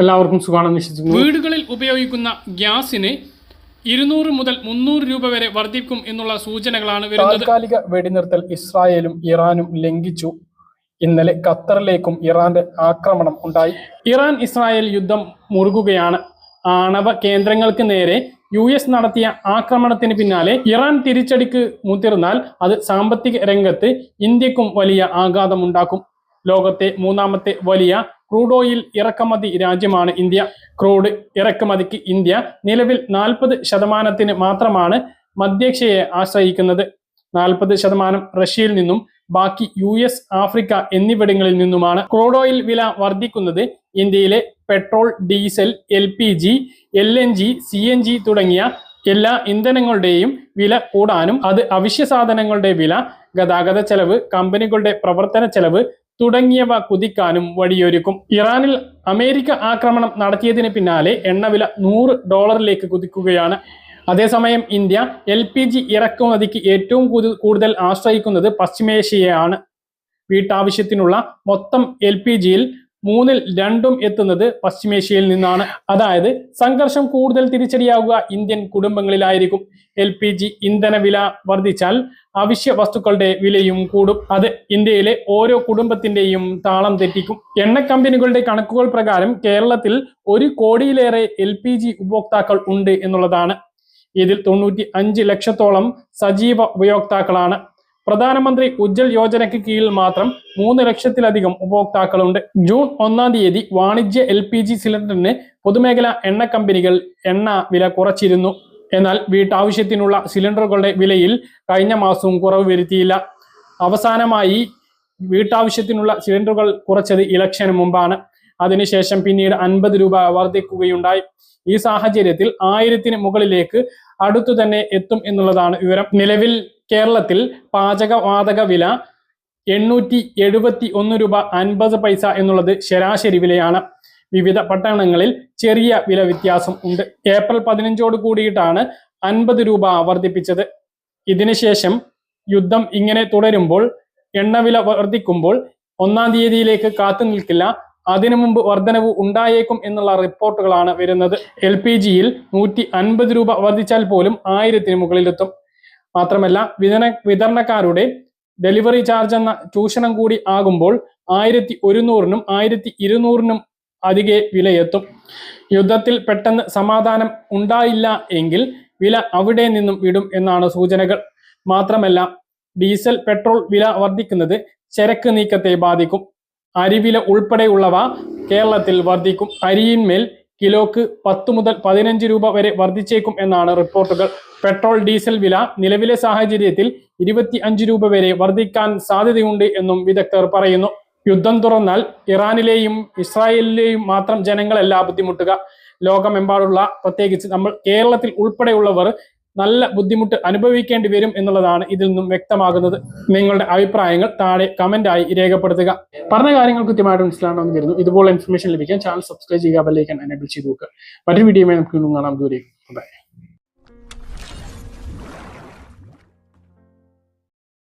എല്ലാവർക്കും സുഖമാണെന്ന് വിശ്വസിക്കുന്നു. വീടുകളിൽ ഉപയോഗിക്കുന്ന ഗ്യാസിന് ഇരുന്നൂറ് മുതൽ മുന്നൂറ് രൂപ വരെ വർദ്ധിക്കും എന്നുള്ള സൂചനകളാണ് വരുന്നത്. താൽക്കാലിക വെടിനിർത്തൽ ഇസ്രായേലും ഇറാനും ലംഘിച്ചു. ഇന്നലെ ഖത്തറിലേക്കും ഇറാന്റെ ആക്രമണം ഉണ്ടായി. ഇറാൻ ഇസ്രായേൽ യുദ്ധം മുറുകുകയാണ്. ആണവ കേന്ദ്രങ്ങൾക്ക് നേരെ യു എസ് നടത്തിയ ആക്രമണത്തിന് പിന്നാലെ ഇറാൻ തിരിച്ചടിക്ക് മുതിർന്നാൽ അത് സാമ്പത്തിക രംഗത്ത് ഇന്ത്യക്കും വലിയ ആഘാതമുണ്ടാക്കും. ലോകത്തെ മൂന്നാമത്തെ വലിയ ക്രൂഡ് ഓയിൽ ഇറക്കുമതി രാജ്യമാണ് ഇന്ത്യ. ക്രൂഡ് ഇറക്കുമതിക്ക് ഇന്ത്യ നിലവിൽ നാൽപ്പത് ശതമാനത്തിന് മാത്രമാണ് മധ്യേഷ്യയെ ആശ്രയിക്കുന്നത്. നാൽപ്പത് ശതമാനം റഷ്യയിൽ നിന്നും ബാക്കി യു എസ് ആഫ്രിക്ക എന്നിവിടങ്ങളിൽ നിന്നുമാണ് ക്രൂഡ് ഓയിൽ വില വർദ്ധിക്കുന്നത്. ഇന്ത്യയിലെ petrol diesel L P G L N G C N G തുടങ്ങിയ എല്ലാ ഇന്ധനങ്ങളുടെയും വില കൂടാനും അത് അവശ്യ സാധനങ്ങളുടെ വില ഗതാഗത ചെലവ് കമ്പനികളുടെ പ്രവർത്തന ചെലവ് തുടങ്ങിയവ കുതിക്കാനും വഴിയൊരുക്കും. ഇറാനിൽ അമേരിക്ക ആക്രമണം നടത്തിയതിന് പിന്നാലെ എണ്ണവില നൂറ് ഡോളറിലേക്ക് കുതിക്കുകയാണ്. അതേസമയം ഇന്ത്യ എൽ പി ജി ഇറക്കുമതിക്ക് ഏറ്റവും കൂടുതൽ ആശ്രയിക്കുന്നത് പശ്ചിമേഷ്യയാണ്. വീട്ടാവശ്യത്തിനുള്ള മൊത്തം എൽ പി ജിയിൽ മൂന്നിൽ രണ്ടും എത്തുന്നത് പശ്ചിമേഷ്യയിൽ നിന്നാണ്. അതായത് സംഘർഷം കൂടുതൽ തിരിച്ചടിയാവുക ഇന്ത്യൻ കുടുംബങ്ങളിലായിരിക്കും. എൽ പി ജി ഇന്ധന വില വർദ്ധിച്ചാൽ അവശ്യ വസ്തുക്കളുടെ വിലയും കൂടും. അത് ഇന്ത്യയിലെ ഓരോ കുടുംബത്തിന്റെയും താളം തെറ്റിക്കും. എണ്ണ കമ്പനികളുടെ കണക്കുകൾ പ്രകാരം കേരളത്തിൽ ഒരു കോടിയിലേറെ എൽ പി ജി ഉപഭോക്താക്കൾ ഉണ്ട് എന്നുള്ളതാണ്. ഇതിൽ തൊണ്ണൂറ്റി അഞ്ച് ലക്ഷത്തോളം സജീവ ഉപയോക്താക്കളാണ്. പ്രധാനമന്ത്രി ഉജ്ജൽ യോജനയ്ക്ക് കീഴിൽ മാത്രം മൂന്ന് ലക്ഷത്തിലധികം ഉപഭോക്താക്കളുണ്ട്. ജൂൺ ഒന്നാം തീയതി വാണിജ്യ എൽ പി ജി സിലിണ്ടറിന് പൊതുമേഖലാ എണ്ണ കമ്പനികൾ എണ്ണ വില കുറച്ചിരുന്നു. എന്നാൽ വീട്ടാവശ്യത്തിനുള്ള സിലിണ്ടറുകളുടെ വിലയിൽ കഴിഞ്ഞ മാസവും കുറവ് വരുത്തിയില്ല. അവസാനമായി വീട്ടാവശ്യത്തിനുള്ള സിലിണ്ടറുകൾ കുറച്ചത് ഇലക്ഷന് മുമ്പാണ്. അതിനുശേഷം പിന്നീട് അൻപത് രൂപ വർദ്ധിക്കുകയുണ്ടായി ഈ സാഹചര്യത്തിൽ ആയിരത്തിന് മുകളിലേക്ക് അടുത്തു തന്നെ എത്തും എന്നുള്ളതാണ് വിവരം. നിലവിൽ കേരളത്തിൽ പാചകവാതക വില എണ്ണൂറ്റി എഴുപത്തി ഒന്ന് രൂപ അൻപത് പൈസ എന്നുള്ളത് ശരാശരി വിലയാണ്. വിവിധ പട്ടണങ്ങളിൽ ചെറിയ വില വ്യത്യാസം ഉണ്ട്. ഏപ്രിൽ പതിനഞ്ചോട് കൂടിയിട്ടാണ് അൻപത് രൂപ വർദ്ധിപ്പിച്ചത് ഇതിനുശേഷം യുദ്ധം ഇങ്ങനെ തുടരുമ്പോൾ എണ്ണവില വർദ്ധിക്കുമ്പോൾ ഒന്നാം തീയതിയിലേക്ക് കാത്തു നിൽക്കില്ല. അതിനു മുമ്പ് വർധനവ് ഉണ്ടായേക്കും എന്നുള്ള റിപ്പോർട്ടുകളാണ് വരുന്നത്. എൽ പി ജിയിൽ നൂറ്റി അൻപത് രൂപ വർദ്ധിച്ചാൽ പോലും ആയിരത്തിന് മുകളിലെത്തും. മാത്രമല്ല വിതരണ വിതരണക്കാരുടെ ഡെലിവറി ചാർജ് എന്ന ചൂഷണം കൂടി ആകുമ്പോൾ ആയിരത്തി ഒരുന്നൂറിനും ആയിരത്തി ഇരുന്നൂറിനും അധികെ വിലയെത്തും. യുദ്ധത്തിൽ പെട്ടെന്ന് സമാധാനം ഉണ്ടായില്ല എങ്കിൽ വില അവിടെ നിന്നും വിടും എന്നാണ് സൂചനകൾ. മാത്രമല്ല ഡീസൽ പെട്രോൾ വില വർദ്ധിക്കുന്നത് ചരക്ക് നീക്കത്തെ ബാധിക്കും. അരിവില ഉൾപ്പെടെയുള്ളവ കേരളത്തിൽ വർദ്ധിക്കും. അരിയിന്മേൽ കിലോക്ക് പത്ത് മുതൽ പതിനഞ്ച് രൂപ വരെ വർദ്ധിച്ചേക്കും എന്നാണ് റിപ്പോർട്ടുകൾ. പെട്രോൾ ഡീസൽ വില നിലവിലെ സാഹചര്യത്തിൽ ഇരുപത്തി അഞ്ച് രൂപ വരെ വർദ്ധിക്കാൻ സാധ്യതയുണ്ട് എന്നും വിദഗ്ധർ പറയുന്നു. യുദ്ധം തുറന്നാൽ ഇറാനിലെയും ഇസ്രായേലിലെയും മാത്രം ജനങ്ങളല്ല ബുദ്ധിമുട്ടുക. ലോകമെമ്പാടുള്ള പ്രത്യേകിച്ച് നമ്മൾ കേരളത്തിൽ ഉൾപ്പെടെയുള്ളവർ നല്ല ബുദ്ധിമുട്ട് അനുഭവിക്കേണ്ടി വരും എന്നുള്ളതാണ് ഇതിൽ നിന്നും വ്യക്തമാകുന്നത്. നിങ്ങളുടെ അഭിപ്രായങ്ങൾ താഴെ കമന്റായി രേഖപ്പെടുത്തുക. പറഞ്ഞ കാര്യങ്ങൾ കൃത്യമായിട്ട് മനസ്സിലാണെന്ന് കരുതുന്നു. ഇതുപോലെ ഇൻഫർമേഷൻ ലഭിക്കാൻ ചാനൽ സബ്സ്ക്രൈബ് ചെയ്യുക ബെല്ലൈക്കൻ എനേബിൾ ചെയ്ത് നോക്കുക മറ്റൊരു വീഡിയോയുമായി നമുക്ക് കാണാം. ദൂരേക്ക് ബൈ